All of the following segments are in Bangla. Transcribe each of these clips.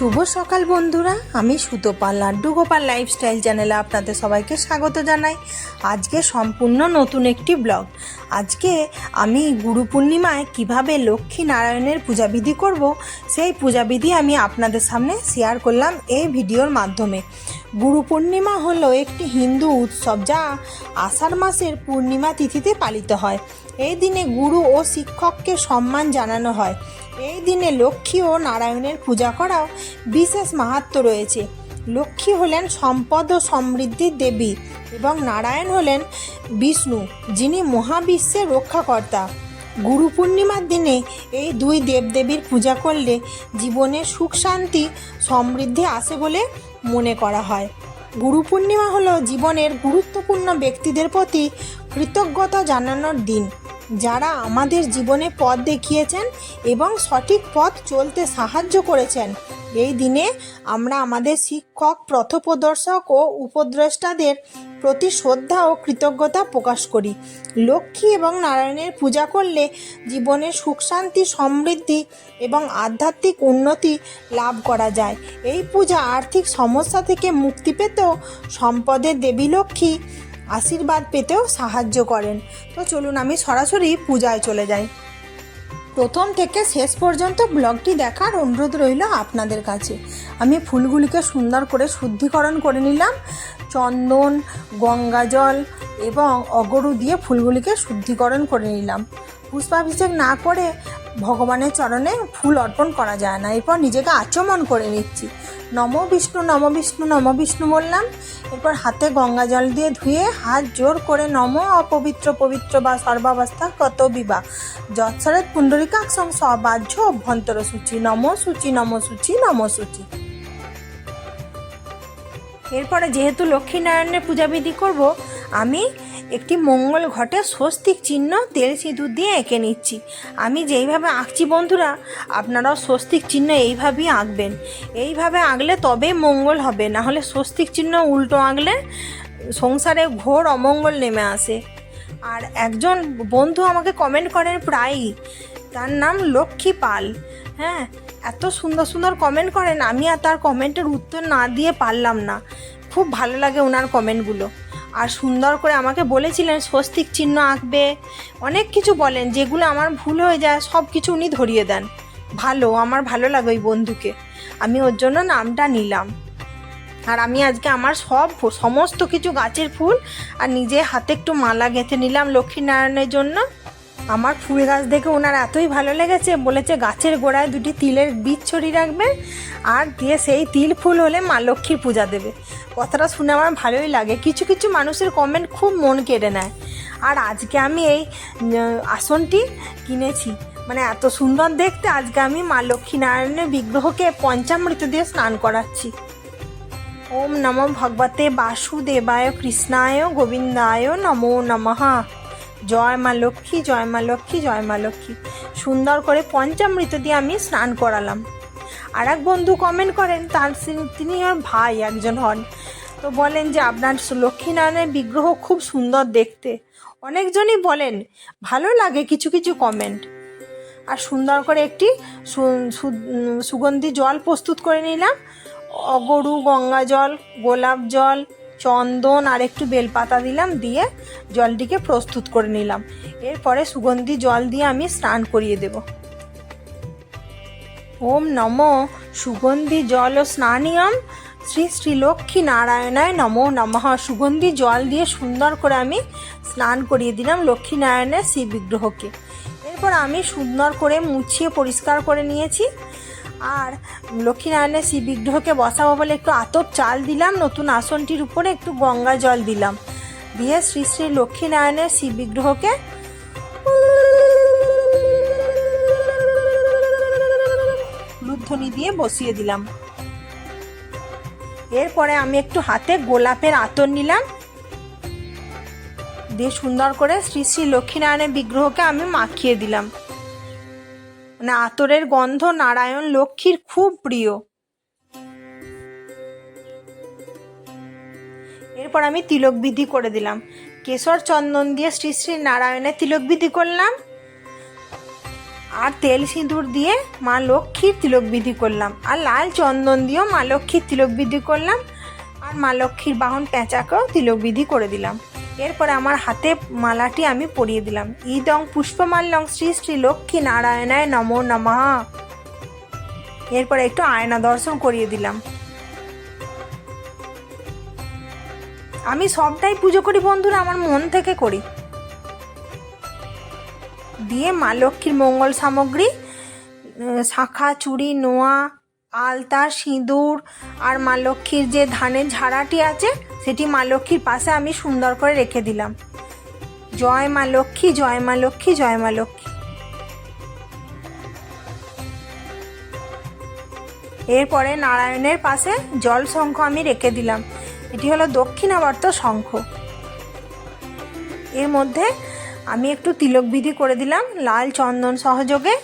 শুভ সকাল বন্ধুরা। আমি সুতোপাল লাড্ডু গোপাল লাইফস্টাইল চ্যানেলে আপনাদের সবাইকে স্বাগত জানাই। আজকে সম্পূর্ণ নতুন একটি ব্লগ। আজকে আমি গুরু পূর্ণিমায় কীভাবে লক্ষ্মী নারায়ণের পূজাবিধি করব, সেই পূজাবিধি আমি আপনাদের সামনে শেয়ার করলাম এই ভিডিওর মাধ্যমে। গুরু পূর্ণিমা হলো একটি হিন্দু উৎসব যা আষাঢ় মাসের পূর্ণিমা তিথিতে পালিত হয়। এই দিনে গুরু ও শিক্ষককে সম্মান জানানো হয়। এই দিনে লক্ষ্মী ও নারায়ণের পূজা করাও বিশেষ মাহাত্ম রয়েছে। লক্ষ্মী হলেন সম্পদ ও সমৃদ্ধির দেবী এবং নারায়ণ হলেন বিষ্ণু, যিনি মহাবিশ্বের রক্ষাকর্তা। গুরু পূর্ণিমার দিনে এই দুই দেবদেবীর পূজা করলে জীবনে সুখ, শান্তি, সমৃদ্ধি আসে বলে মনে করা হয়। গুরু পূর্ণিমা হলো জীবনের গুরুত্বপূর্ণ ব্যক্তিদের প্রতি কৃতজ্ঞতা জানানোর দিন। যারা আমাদের জীবনে পথ দেখিয়েছেন এবং সঠিক পথ চলতে সাহায্য করেছেন। এই দিনে আমরা আমাদের শিক্ষক পথপ্রদর্শক ও উপদ্রষ্টাদের প্রতি শ্রদ্ধা ও কৃতজ্ঞতা প্রকাশ করি। লক্ষ্মী এবং নারায়ণের পূজা করলে জীবনে সুখ, শান্তি, সমৃদ্ধি এবং আধ্যাত্মিক উন্নতি লাভ করা যায়। এই পূজা আর্থিক সমস্যা থেকে মুক্তি পেতেও সম্পদের দেবী লক্ষ্মী আশীর্বাদ পেতেও সাহায্য করেন। তো চলুন আমি সরাসরি পূজায় চলে যাই। প্রথম থেকে শেষ পর্যন্ত ব্লগটি দেখার অনুরোধ রইল আপনাদের কাছে। আমি ফুলগুলিকে সুন্দর করে শুদ্ধিকরণ করে নিলাম। চন্দন গঙ্গাজল এবং অগরু দিয়ে ফুলগুলিকে শুদ্ধিকরণ করে নিলাম। পুষ্পাভিষেক না করে ভগবানের চরণে ফুল অর্পণ করা যায় না। এরপর নিজেকে আচমন করে নিচ্ছি। নম বিষ্ণু নম বিষ্ণু নম বিষ্ণু বললাম। এরপর হাতে গঙ্গা জল দিয়ে ধুয়ে হাত জোর করে নম অপবিত্র, পবিত্র বা সর্বাবস্থা কত বিবাহ যৎসরেত পুণ্ডরিকাক্ষং সবাহ্য অভ্যন্তর সূচি নম সূচি নম সূচি নম সূচি। এরপরে যেহেতু লক্ষ্মীনারায়ণের পূজাবিধি করব, আমি একটি মঙ্গল ঘটে স্বস্তিক চিহ্ন তেল সিঁদুর দিয়ে এঁকে নিচ্ছি। আমি যেইভাবে আঁকছি বন্ধুরা, আপনারাও স্বস্তিক চিহ্ন এইভাবেই আঁকবেন। এইভাবে আঁকলে তবে মঙ্গল হবে না হলে স্বস্তিক চিহ্ন উল্টো আঁকলে সংসারে ঘোর অমঙ্গল নেমে আসে। আর একজন বন্ধু আমাকে কমেন্ট করেন প্রায়ই, তার নাম লক্ষ্মী পাল। হ্যাঁ এত সুন্দর সুন্দর কমেন্ট করেন, আমি আর তার কমেন্টের উত্তর না দিয়ে পারলাম না। খুব ভালো লাগে ওনার কমেন্টগুলো আর সুন্দর করে আমাকে বলেছিলেন, স্বস্তিক চিহ্ন আঁকবে। অনেক কিছু বলেন, যেগুলো আমার ভুল হয়ে যায় সব কিছু উনি ধরিয়ে দেন। ভালো, আমার ভালো লাগে ওই বন্ধুকে। আমি ওর জন্য নামটা নিলাম। আর আমি আজকে আমার সব সমস্ত কিছু গাছের ফুল আর নিজে হাতে একটু মালা গেঁথে নিলাম লক্ষ্মীনারায়ণের জন্য। আমার ফুল গাছ দেখে ওনার এতই ভালো লেগেছে, বলেছে গাছের গোড়ায় দুটি তিলের বীজ ছড়িয়ে রাখবে আর দিয়ে সেই তিল ফুল হলে মা লক্ষ্মীর পূজা দেবে। কথাটা শুনে আমার ভালোই লাগে। কিছু কিছু মানুষের কমেন্ট খুব মন কেড়ে নেয়। আর আজকে আমি এই আসনটি কিনেছি। মানে এত সুন্দর দেখতে, আজকে আমি মা লক্ষ্মী নারায়ণের বিগ্রহকে পঞ্চামৃত দিয়ে স্নান করাচ্ছি। ওম নম ভগবতে বাসুদেবায় কৃষ্ণায় গোবিন্দায় নমো নমঃ। জয় মা লক্ষ্মী, জয় মা লক্ষ্মী, জয় মা লক্ষ্মী। সুন্দর করে পঞ্চামৃত দিয়ে আমি স্নান করালাম। আর এক বন্ধু কমেন্ট করেন, তার তিনি আমার ভাই একজন হন। তো বলেন যে, আপনার লক্ষ্মীনারায়ণের বিগ্রহ খুব সুন্দর দেখতে। অনেকজনই বলেন, ভালো লাগে কিছু কিছু কমেন্ট আর সুন্দর করে একটি সুগন্ধি জল প্রস্তুত করে নিলাম। অগরু, গঙ্গা জল, গোলাপ জল চন্দন আর একটু বেলপাতা দিলাম, দিয়ে জলটিকে প্রস্তুত করে নিলাম। এরপরে সুগন্ধি জল দিয়ে আমি স্নান করিয়ে দেব। ওম নম সুগন্ধি জল ও স্নানিয়ম। শ্রী শ্রী লক্ষ্মী নারায়ণায় নমো নমঃ। সুগন্ধি জল দিয়ে সুন্দর করে আমি স্নান করিয়ে দিলাম লক্ষ্মী নারায়ণের শিব বিগ্রহকে এরপর আমি সুন্দর করে মুছিয়ে পরিষ্কার করে নিয়েছি। আর লক্ষ্মীনারায়ণের শিব বিগ্রহকে বসাবো বলে একটু আতপ চাল দিলাম, নতুন আসনটির উপরে একটু গঙ্গা জল দিলাম। দিয়ে শ্রী শ্রী লক্ষ্মীনারায়ণের শ্রী বিগ্রহকে লুধ্বনি দিয়ে বসিয়ে দিলাম। এরপরে আমি একটু হাতে গোলাপের আতর নিলাম। দিয়ে সুন্দর করে শ্রী শ্রী লক্ষ্মীনারায়ণের বিগ্রহকে আমি মাখিয়ে দিলাম। মানে আতরের গন্ধ নারায়ণ লক্ষ্মীর খুব প্রিয়। এরপর আমি তিলক বিধি করে দিলাম। কেশর চন্দন দিয়ে শ্রী শ্রী নারায়ণের তিলক বিধি করলাম। আর তেল সিঁদুর দিয়ে মা লক্ষ্মীর তিলক বিধি করলাম। আর লাল চন্দন দিয়েও মা লক্ষ্মীর তিলক বিধি করলাম। আর মা লক্ষ্মীর বাহন পেঁচাকেও তিলক বিধি করে দিলাম। এরপরে আমার হাতে মালাটি আমি পরিয়ে দিলাম। ইদং পুষ্পমাল্যং শ্রী শ্রী লক্ষ্মী নারায়ণায় নমো নমঃ। এরপরে একটু আয়না দর্শন করিয়ে দিলাম। আমি সবটাই পুজো করি বন্ধুরা, আমার মন থেকে করি। দিয়ে মা লক্ষ্মীর মঙ্গল সামগ্রী শাঁখা, চুড়ি, নোয়া আলতা, সিঁদুর আর মা লক্ষ্মীর যে ধানের ঝাড়াটি আছে, সেটি মা লক্ষ্মীর পাশে আমি সুন্দর করে রেখে দিলাম। জয় মা লক্ষ্মী, জয় মা লক্ষ্মী, জয় মা লক্ষ্মী। এরপরে নারায়ণের পাশে জল শঙ্খ আমি রেখে দিলাম। এটি হলো দক্ষিণাবর্ত শঙ্খ। এর মধ্যে আমি একটু তিলক বিধি করে দিলাম, লাল চন্দন সহযোগে।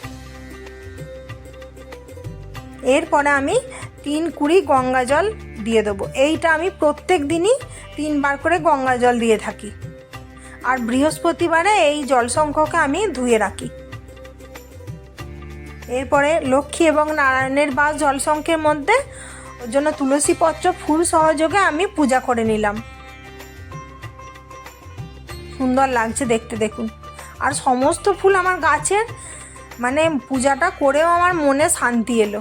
এরপরে আমি তিন কুড়ি গঙ্গা জল দিয়ে দেবো। এইটা আমি প্রত্যেক দিনই তিনবার করে গঙ্গা জল দিয়ে থাকি। আর বৃহস্পতিবারে এই জলসংখ্যকে আমি ধুয়ে রাখি। এরপরে লক্ষ্মী এবং নারায়ণের বাস জলসংখ্যের মধ্যে ওর জন্য তুলসী পত্র ফুল সহযোগে আমি পূজা করে নিলাম। সুন্দর লাগছে দেখতে দেখুন। আর সমস্ত ফুল আমার গাছের মানে পূজাটা করেও আমার মনে শান্তি এলো।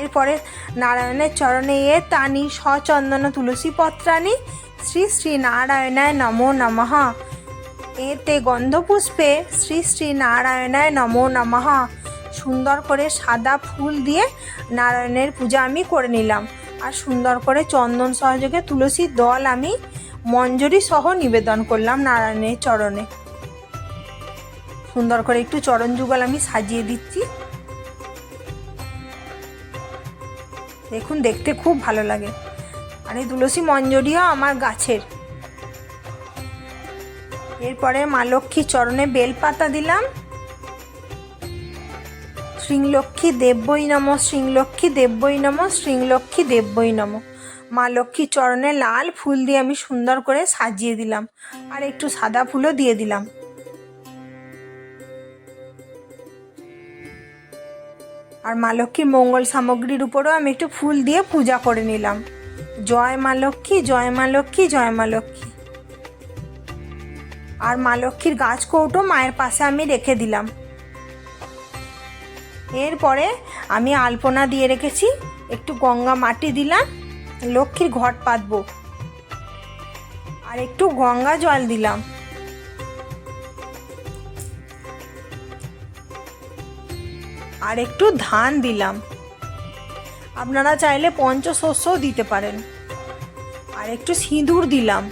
এরপরে নারায়ণের চরণে এ তানি সচন্দন তুলসী পত্রানি শ্রী শ্রী নারায়ণায় নমো নমঃ। এতে গন্ধপুষ্পে শ্রী শ্রী নারায়ণায় নমো নমঃ। সুন্দর করে সাদা ফুল দিয়ে নারায়ণের পূজা আমি করে নিলাম। আর সুন্দর করে চন্দন সহযোগে তুলসীর দল আমি মঞ্জরি সহ নিবেদন করলাম নারায়ণের চরণে। সুন্দর করে একটু চরণ যুগল আমি সাজিয়ে দিচ্ছি। দেখুন, দেখতে খুব ভালো লাগে। আর এই তুলসী মঞ্জরিও আমার গাছের। এরপরে মা লক্ষ্মীর চরণে বেলপাতা দিলাম। শ্রীলক্ষ্মী দেব্যই নম, শ্রীলক্ষ্মী দেব্যই নম, শ্রীলক্ষ্মী দেব্যই নম। মা লক্ষ্মীর চরণে লাল ফুল দিয়ে আমি সুন্দর করে সাজিয়ে দিলাম। আর একটু সাদা ফুলও দিয়ে দিলাম। আর মা লক্ষ্মীর মঙ্গল সামগ্রীর উপরেও আমি একটু ফুল দিয়ে পূজা করে নিলাম। জয় মা লক্ষ্মী, জয় মা লক্ষ্মী, জয় মা লক্ষ্মী। আর মা লক্ষ্মীর গাছ কৌটো মায়ের পাশে আমি রেখে দিলাম। এরপরে আমি আলপনা দিয়ে রেখেছি, একটু গঙ্গা মাটি দিলাম, লক্ষ্মীর ঘট পাতবো। আর একটু গঙ্গা জল দিলাম। আর একটু ধান দিলাম। আপনারা চাইলে পঞ্চশস্যও দিতে পারেন। আর একটু সিঁদুর দিলাম।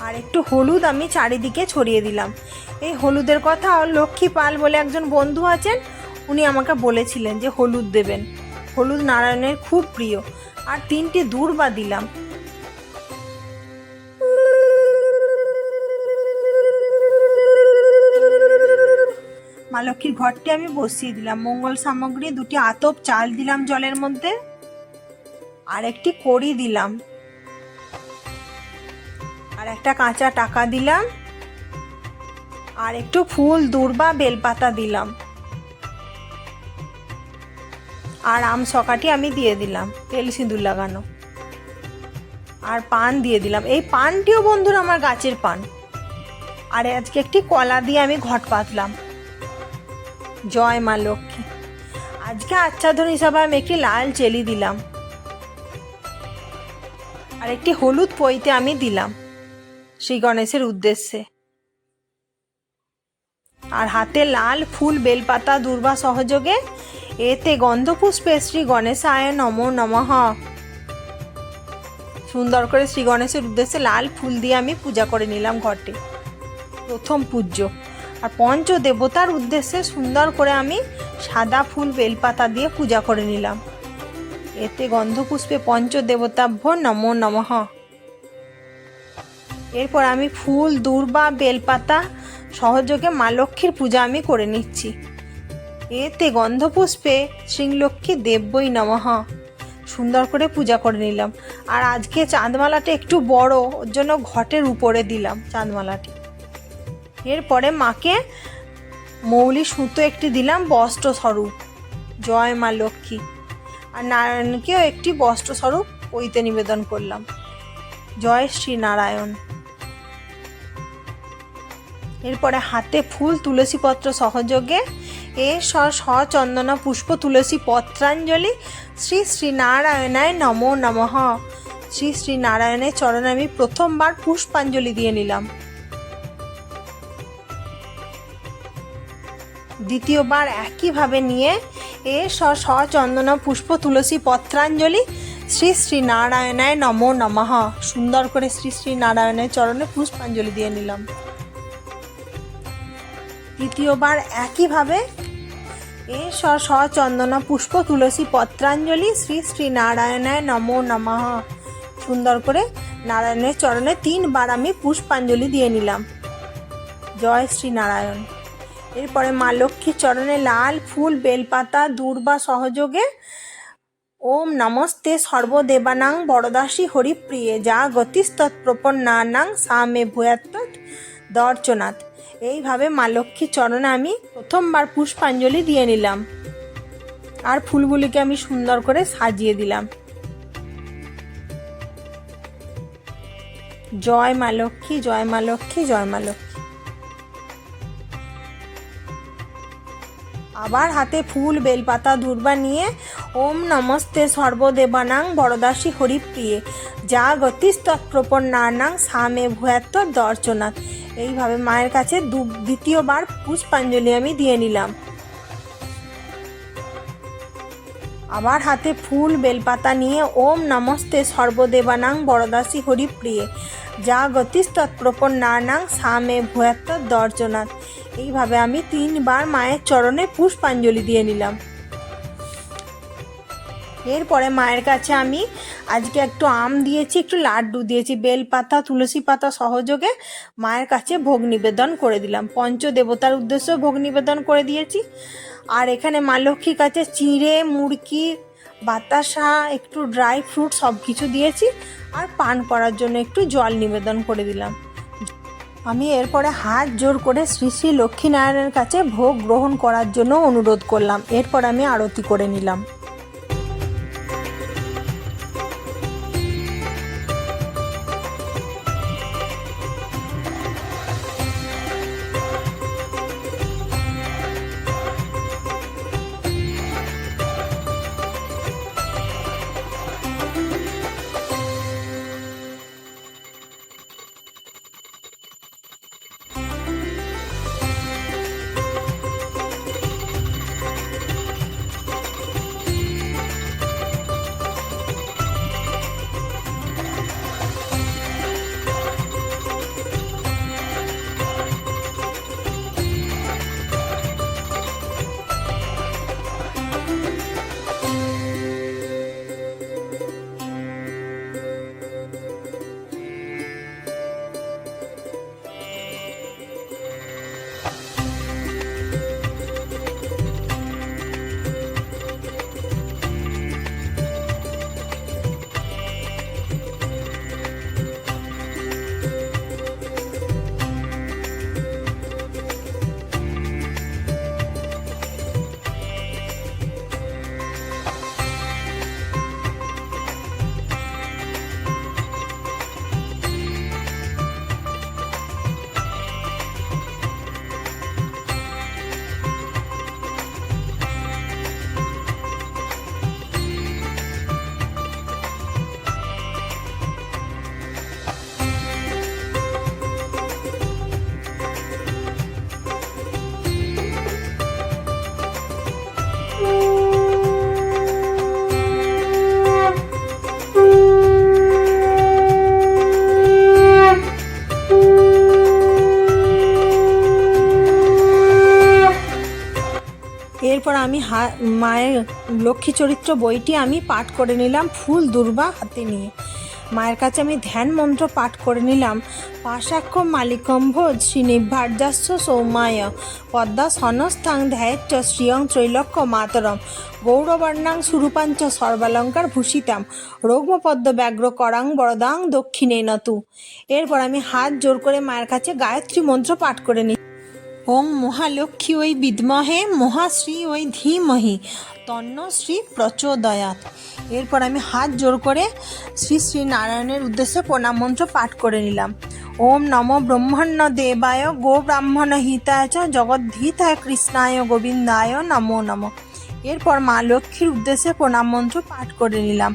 আর একটু হলুদ আমি চারিদিকে ছড়িয়ে দিলাম। এই হলুদের কথা লক্ষ্মী পাল বলে একজন বন্ধু আছেন, উনি আমাকে বলেছিলেন যে হলুদ দেবেন। হলুদ নারায়ণের খুব প্রিয়। আর তিনটি দূর্বা দিলাম। মা লক্ষ্মীর ঘরটি আমি বসিয়ে দিলাম। মঙ্গল সামগ্রী, দুটি আতপ, চাল দিলাম জলের মধ্যে। আর একটি কড়ি দিলাম। আর একটা কাঁচা টাকা দিলাম। আর একটু ফুল, দূর্বা, বেলপাতা দিলাম। আর আম সকাটি আমি দিয়ে দিলাম, তেল সিঁদুর লাগানো। আর পান দিয়ে দিলাম। এই পানটিও বন্ধুরা আমার গাছের পান। আর আজকে একটি কলা দিয়ে আমি ঘট পাতলাম। জয় মা লক্ষ্মী। আজকে আচ্ছাদন হিসাবে আমি একটি লাল চেলি দিলাম। আর একটি হলুদ পইতে আমি দিলাম শ্রী গণেশের উদ্দেশ্যে। আর হাতে লাল ফুল, বেলপাতা, দুর্বা সহযোগে এতে গন্ধপুষ্পে শ্রী গণেশায় নম নমঃ। সুন্দর করে শ্রী গণেশের উদ্দেশ্যে লাল ফুল দিয়ে আমি পূজা করে নিলাম ঘরটি। প্রথম পূজ্য। আর পঞ্চ দেবতার উদ্দেশ্যে সুন্দর করে আমি সাদা ফুল বেলপাতা দিয়ে পূজা করে নিলাম। এতে গন্ধপুষ্পে পঞ্চ দেবতাভ্য নম নমঃ। এরপর আমি ফুল, দূর্বা, বেলপাতা সহযোগে মা লক্ষ্মীর পূজা আমি করে নিচ্ছি। এতে গন্ধপুষ্পে শ্রীলক্ষ্মী দেব্যই নমঃ। সুন্দর করে পূজা করে নিলাম। আর আজকে চাঁদমালাটা একটু বড়, ওর জন্য ঘটের উপরে দিলাম চাঁদমালাটি। এরপরে মাকে মৌলি সুতো একটি দিলাম বস্ত্র স্বরূপ জয় মা লক্ষ্মী। আর নারায়ণকেও একটি বস্ত্র স্বরূপ ওইতে নিবেদন করলাম। জয় শ্রী নারায়ণ। এরপরে হাতে ফুল তুলসী পত্র সহযোগে এ স সচন্দনা পুষ্প, তুলসী পত্রাঞ্জলি শ্রী শ্রী নারায়ণায় নমো নমঃ। শ্রী শ্রী নারায়ণের চরণে আমি প্রথমবার পুষ্পাঞ্জলি দিয়ে নিলাম। দ্বিতীয়বার একইভাবে নিয়ে এ স সচন্দনা পুষ্প তুলসী পত্রাঞ্জলি শ্রী শ্রী নারায়ণায় নমো নমঃ। সুন্দর করে শ্রী শ্রী নারায়ণের চরণে পুষ্পাঞ্জলি দিয়ে নিলাম। তৃতীয়বার একইভাবে এ স সচন্দনা পুষ্প তুলসী পত্রাঞ্জলি শ্রী শ্রী নারায়ণায় নমো নমঃ। সুন্দর করে নারায়ণের চরণে তিনবার আমি পুষ্পাঞ্জলি দিয়ে নিলাম। জয় শ্রী নারায়ণ। এরপরে মা লক্ষ্মীর চরণে লাল ফুল, বেলপাতা, দূর্বা সহযোগে ওম নমস্তে সর্বদেবানাং বরদাসী হরিপ্রিয়ে, যা গতিস্তৎপ্রপন্নানাং সামে ভূয়াত্তৎ দর্চনাথ এইভাবে মা লক্ষ্মীর চরণে আমি প্রথমবার পুষ্পাঞ্জলি দিয়ে নিলাম। আর ফুলগুলিকে আমি সুন্দর করে সাজিয়ে দিলাম। জয় মা লক্ষ্মী, জয় মা লক্ষ্মী, জয় মা লক্ষ্মী। আবার হাতে ফুল, বেলপাতা, দূর্বা নিয়ে ওম নমস্তে সর্বদেবানাং বরদাসী হরিপ্রিয়ে। যা গতিস্তৎপ্রপন্নানাং সামে ভূয়াত্তর দর্শনাথ এইভাবে মায়ের কাছে দু, দ্বিতীয়বার পুষ্পাঞ্জলি আমি দিয়ে নিলাম। আবার হাতে ফুল, বেলপাতা নিয়ে ওম নমস্তে সর্বদেবানাং বরদাসী হরিপ্রিয়ে। যা গতিস্তৎপ্রপন্নানাং সামে ভূয়াত্ত দর্জনাথ এইভাবে আমি তিনবার মায়ের চরণে পুষ্পাঞ্জলি দিয়ে নিলাম। এরপরে মায়ের কাছে আমি আজকে একটু আম দিয়েছি, একটু লাড্ডু দিয়েছি, বেলপাতা, তুলসী পাতা সহযোগে মায়ের কাছে ভোগ নিবেদন করে দিলাম। পঞ্চ দেবতার উদ্দেশ্যে ভোগ নিবেদন করে দিয়েছি। আর এখানে মা লক্ষ্মীর কাছে চিঁড়ে, মুড়কি, বাতাসা, একটু ড্রাই ফ্রুট সব কিছু দিয়েছি আর পান করার জন্য একটু জল নিবেদন করে দিলাম। আমি এরপরে হাত জোর করে শ্রী শ্রী লক্ষ্মীনারায়ণের কাছে ভোগ গ্রহণ করার জন্য অনুরোধ করলাম। এরপর আমি আরতি করে নিলাম। আমি হা মায়ের লক্ষ্মী চরিত্র বইটি আমি পাঠ করে নিলাম ফুল দুর্বা হাতে নিয়ে। মায়ের কাছে আমি ধ্যান মন্ত্র পাঠ করে নিলাম। পাশাক্ষ মালিকম ভোজ শ্রীনিভার্যাস্য সৌমায়। পদ্মা সনস্থাং ধ্যায়চ্চ শ্রিয়ং ত্রৈলক্ষ মাতরম। গৌরবর্ণাং সুরূপাঞ্চ সর্বালঙ্কার ভূষিতাম। রৌগ্মপদ্ম ব্যাঘ্র করাং বরদাং দক্ষিণে নতু। এরপর আমি হাত জোর করে মায়ের কাছে গায়ত্রী মন্ত্র পাঠ করে নিই ওং মহালক্ষ্মী ওই বিদ্মহে, মহাশ্রী ওই ধীমহি তন্ন শ্রী প্রচোদয়াত। এরপর আমি হাত জোর করে শ্রী শ্রী নারায়ণের উদ্দেশ্যে প্রণাম মন্ত্র পাঠ করে নিলাম। ওম নম ব্রহ্মণ্য দেবায়, গো ব্রাহ্মণ হিতায় চ জগদ্ধিতায় কৃষ্ণায়, গোবিন্দায় নমো নম। এরপর মা লক্ষ্মীর উদ্দেশ্যে প্রণাম মন্ত্র পাঠ করে নিলাম।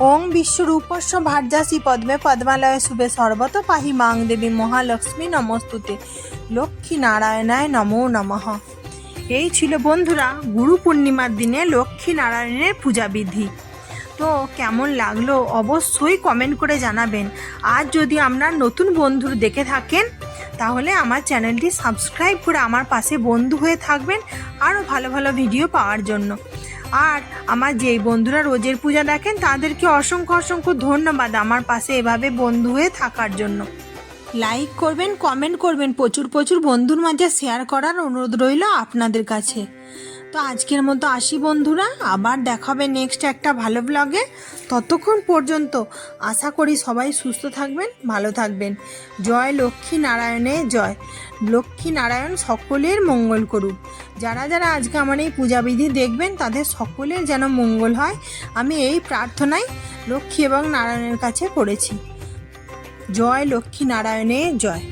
ওং বিশ্বরূপস্য ভার্যাসি পদ্মে, পদ্মালয় শুভে সর্বত পাহি মাং দেবী মহালক্ষ্মী নমস্তুতে। লক্ষ্মী নারায়ণায় নমো নমঃ। এই ছিল বন্ধুরা গুরু পূর্ণিমার দিনে লক্ষ্মী নারায়ণের পূজা বিধি তো কেমন লাগল অবশ্যই কমেন্ট করে জানাবেন। আর যদি আপনার নতুন বন্ধু দেখে থাকেন, তাহলে আমার চ্যানেলটি সাবস্ক্রাইব করে আমার পাশে বন্ধু হয়ে থাকবেন আরও ভালো ভালো ভিডিও পাওয়ার জন্য। আর আমার যেই বন্ধুরা রোজের পূজা দেখেন, তাদেরকে অসংখ্য অসংখ্য ধন্যবাদ আমার পাশে এভাবে বন্ধু হয়ে থাকার জন্য। লাইক করবেন কমেন্ট করবেন, প্রচুর প্রচুর বন্ধুর মাঝে শেয়ার করার অনুরোধ রইল আপনাদের কাছে। তো আজকের মতো আসি বন্ধুরা, আবার দেখাবে নেক্সট একটা ভালো ব্লগে ততক্ষণ পর্যন্ত আশা করি সবাই সুস্থ থাকবেন, ভালো থাকবেন। জয় লক্ষ্মী নারায়ণে জয়। লক্ষ্মী নারায়ণ সকলের মঙ্গল করুক। যারা যারা আজকে আমার এই পূজাবিধি দেখবেন, তাদের সকলের যেন মঙ্গল হয়। আমি এই প্রার্থনাই লক্ষ্মী এবং নারায়ণের কাছে করেছি জয় লক্ষ্মী নারায়ণে জয়।